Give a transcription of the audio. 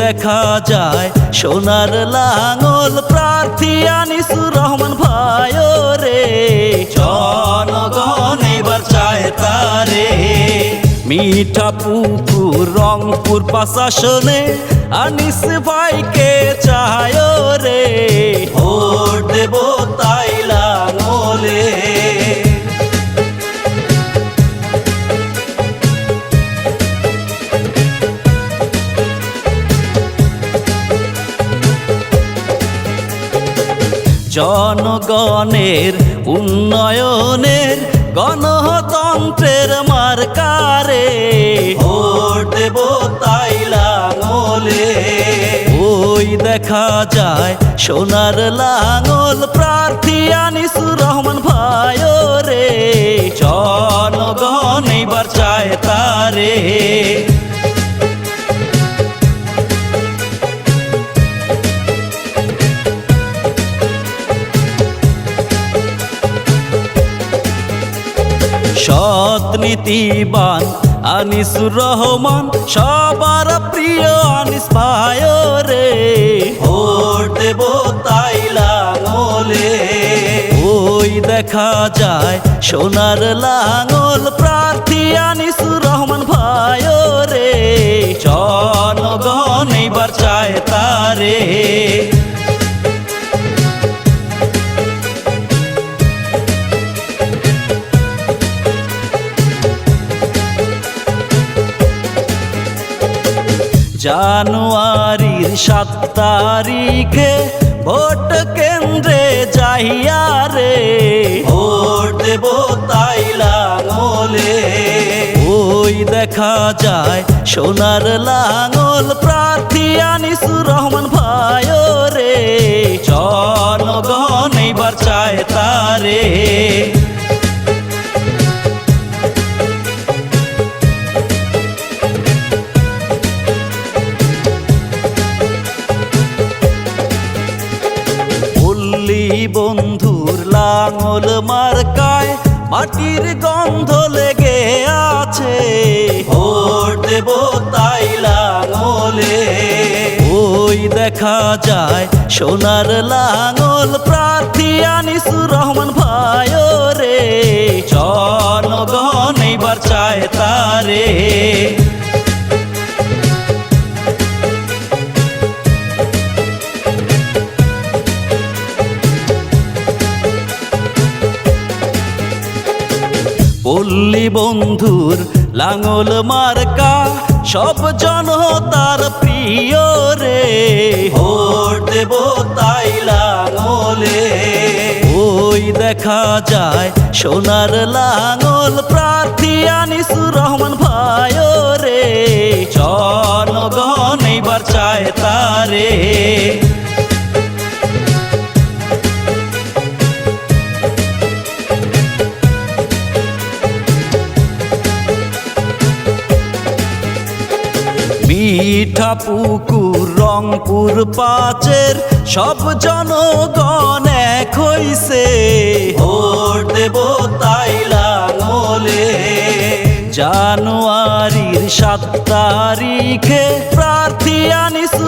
দেখা যায়। সোনার লাঙল প্রার্থী আনিসুর রহমান ভাই রে জনগণ এবার চায় তারে। মিঠা পুকুর, রংপুর প্রশাসনে আনিস ভাইকে চায় রে ভোট দেব জনগণের উন্নয়নের গণতন্ত্রের মার্কারে। ভোট দেব তাই লাঙলে। ওই দেখা যায় সোনার লাঙল প্রার্থী আনিসুর রহমান ভাই রে জনগণ এবার চায় তারে। সৎ নীতিবান আনিসুর রহমান সবার প্রিয় আনিস ভাই রে ভোট দেব তাই লাঙলে। ওই দেখা যায় সোনার লাঙল প্রার্থী আনিসুর রহমান ভাই রে জনগণ এবার চায় তারে। জানুয়ারির সাত তারিখে ভোট কেন্দ্রে যাইয়া রে। ভোট দেব তাই লাঙলে। ওই দেখা যায় সোনার লাঙল প্রার্থী আনিসুর রহমান ভাই রে। জনগণ এবার চায় তারে। লাঙল মার্কায়, মাটির গন্ধ লেগে আছে। ভোট দেব তাই লাঙলে। ওই দেখা যায় সোনার লাঙল, প্রার্থী আনিসুর রহমান ভাই রে। বন্ধুর লাঙল মার্কা সব জন তার প্রিয় রে। ভোট দেব তাই লাঙলে। ওই দেখা যায় সোনার লাঙল প্রার্থী আনিসুর রহমান ভাই। মিঠা পুকুর, রংপুর পাচের সব জনগণ এক হইছে। ভোট দেব তাই লাঙলে। জানুয়ারির সাত তারিখে প্রার্থী আনিসুর